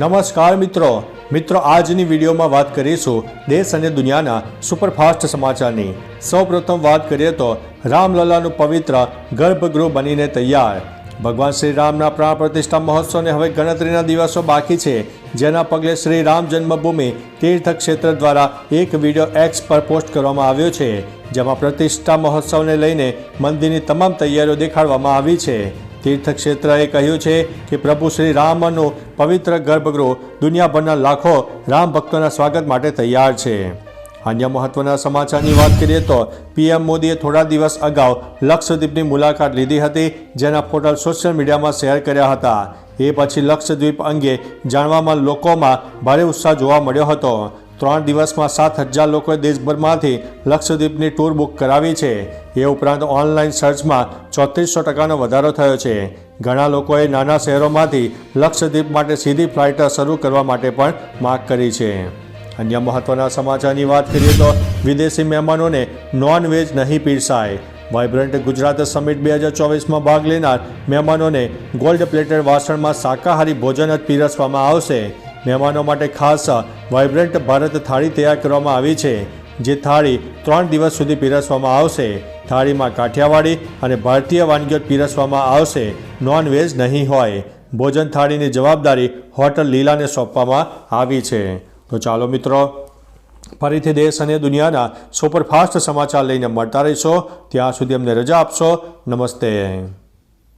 નમસ્કાર મિત્રો. મિત્રો, આજની વિડીયોમાં વાત કરીશું દેશ અને દુનિયાના સુપરફાસ્ટ સમાચારની. સૌપ્રથમ વાત કરીએ તો રામલલાનું પવિત્ર ગર્ભગૃહ બનીને તૈયાર. ભગવાન શ્રી રામના પ્રાણ પ્રતિષ્ઠા મહોત્સવને હવે ગણતરીના દિવસો બાકી છે, જેના પગલે શ્રી રામ જન્મભૂમિ તીર્થ ક્ષેત્ર દ્વારા એક વીડિયો એક્સ પર પોસ્ટ કરવામાં આવ્યો છે, જેમાં પ્રતિષ્ઠા મહોત્સવને લઈને મંદિરની તમામ તૈયારીઓ દેખાડવામાં આવી છે. તીર્થક્ષેત્રએ કહ્યું છે કે પ્રભુ શ્રી રામનું પવિત્ર ગર્ભગૃહ દુનિયાભરના લાખો રામ ભક્તોના સ્વાગત માટે તૈયાર છે. અન્ય મહત્વના સમાચારની વાત કરીએ તો પીએમ મોદીએ થોડા દિવસ અગાઉ લક્ષદ્વીપની મુલાકાત લીધી હતી, જેના ફોટા સોશિયલ મીડિયામાં શેર કર્યા હતા. એ પછી લક્ષદ્વીપ અંગે જાણવામાં લોકોમાં ભારે ઉત્સાહ જોવા મળ્યો હતો. ત્રણ દિવસમાં સાત હજાર લોકોએ દેશભરમાંથી લક્ષદ્વીપની ટૂર બુક કરાવી છે. એ ઉપરાંત ઓનલાઈન સર્ચમાં ચોત્રીસો ટકાનો વધારો થયો છે. ઘણા લોકોએ નાના શહેરોમાંથી લક્ષદ્વીપ માટે સીધી ફ્લાઇટ શરૂ કરવા માટે પણ માગ કરી છે. અન્ય મહત્વના સમાચારની વાત કરીએ તો વિદેશી મહેમાનોને નોન વેજ નહીં પીરસાય. વાઇબ્રન્ટ ગુજરાત સમિટ બે હજાર ચોવીસમાં ભાગ લેનાર મહેમાનોને ગોલ્ડ પ્લેટેડ વાસણમાં શાકાહારી ભોજન જ પીરસવામાં આવશે. મહેમાનો માટે ખાસ વાઇબ્રન્ટ ભારત થાળી તૈયાર કરવામાં આવી છે, જે થાળી ત્રણ દિવસ સુધી પીરસવામાં આવશે. થાળીમાં કાઠિયાવાડી અને ભારતીય વાનગીઓ પીરસવામાં આવશે. નોન વેજ નહીં હોય. ભોજન થાળીની જવાબદારી હોટલ લીલાને સોંપવામાં આવી છે. તો ચાલો મિત્રો, ફરીથી દેશ અને દુનિયાના સુપરફાસ્ટ સમાચાર લઈને મળતા રહીશો. ત્યાં સુધી અમને રજા આપશો. નમસ્તે.